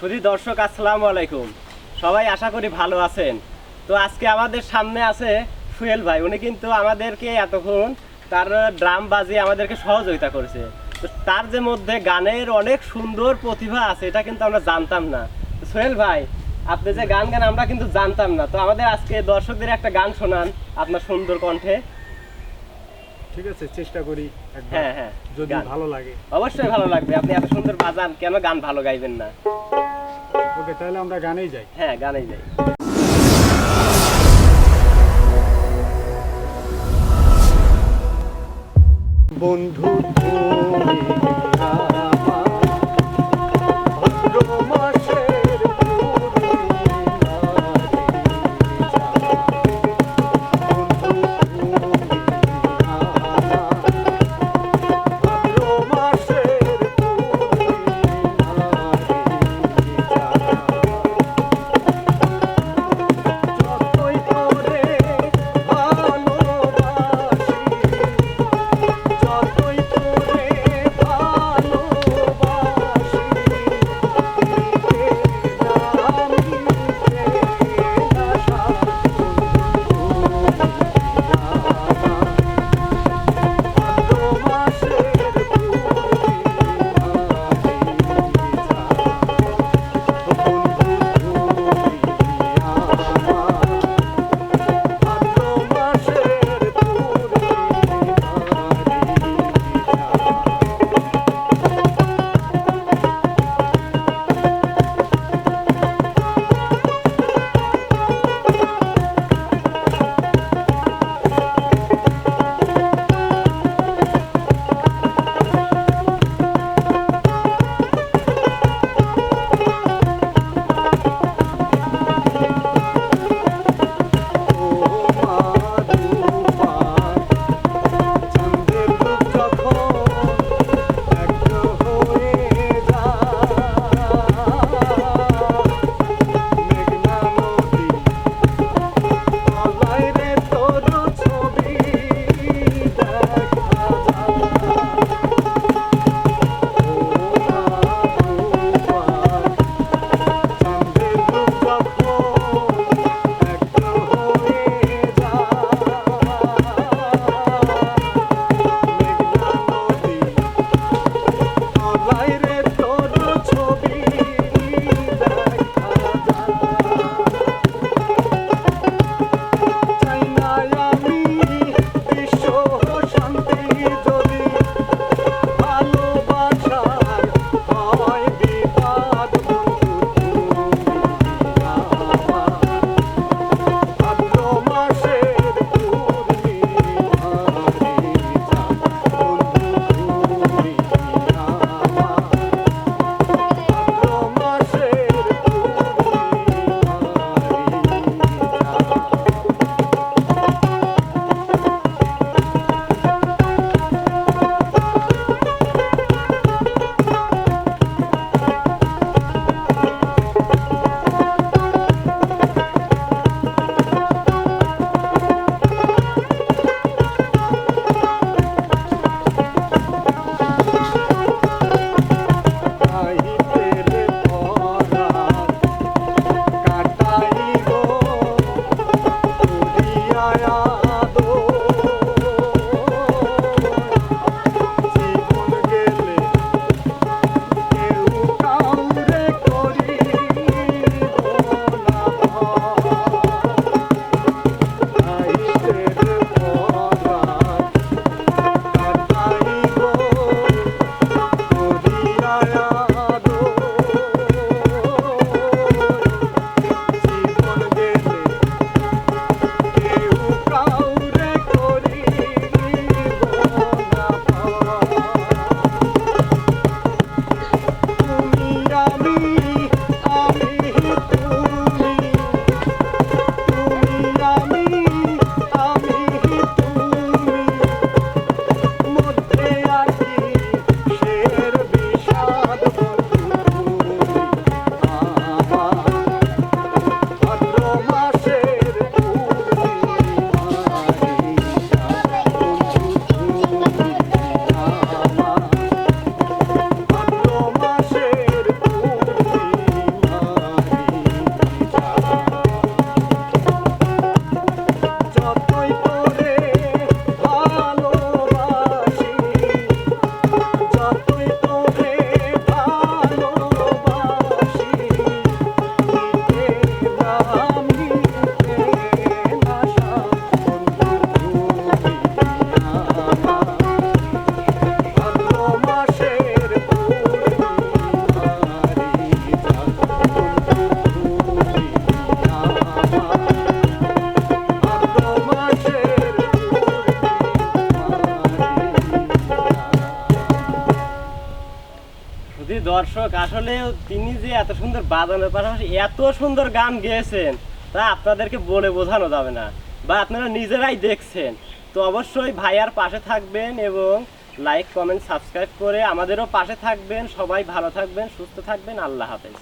শুধু দর্শক আসসালামু আলাইকুম। সবাই আশা করি ভালো আছেন। তো আজকে আমাদের সামনে আছে সুহেল ভাই। উনি কিন্তু আমাদেরকে এতক্ষণ তার ড্রাম বাজিয়ে আমাদেরকে সহযোগিতা করেছে। তো তার যে মধ্যে গানের অনেক সুন্দর প্রতিভা আছে এটা কিন্তু আমরা জানতাম না। সোহেল ভাই আপনি যে গান গান আমরা কিন্তু জানতাম না। তো আমাদের আজকে দর্শকদের একটা গান শোনান আপনার সুন্দর কণ্ঠে। ঠিক আছে চেষ্টা করি হ্যাঁ হ্যাঁ যদি ভালো লাগে। অবশ্যই ভালো লাগবে। আপনি এত সুন্দর বাজান কেন গান ভালো গাইবেন না? ওকে তাহলে আমরা গানেই যাই। হ্যাঁ গানেই যাই। বন্ধু দর্শক, আসলে তিনি যে এত সুন্দর বাজানোর পাশাপাশি এত সুন্দর গান গেয়েছেন, তা আপনাদেরকে বলে বোঝানো যাবে না, বা আপনারা নিজেরাই দেখছেন। তো অবশ্যই ভাইয়ার পাশে থাকবেন এবং লাইক কমেন্ট সাবস্ক্রাইব করে আমাদেরও পাশে থাকবেন। সবাই ভালো থাকবেন, সুস্থ থাকবেন। আল্লাহ হাফেজ।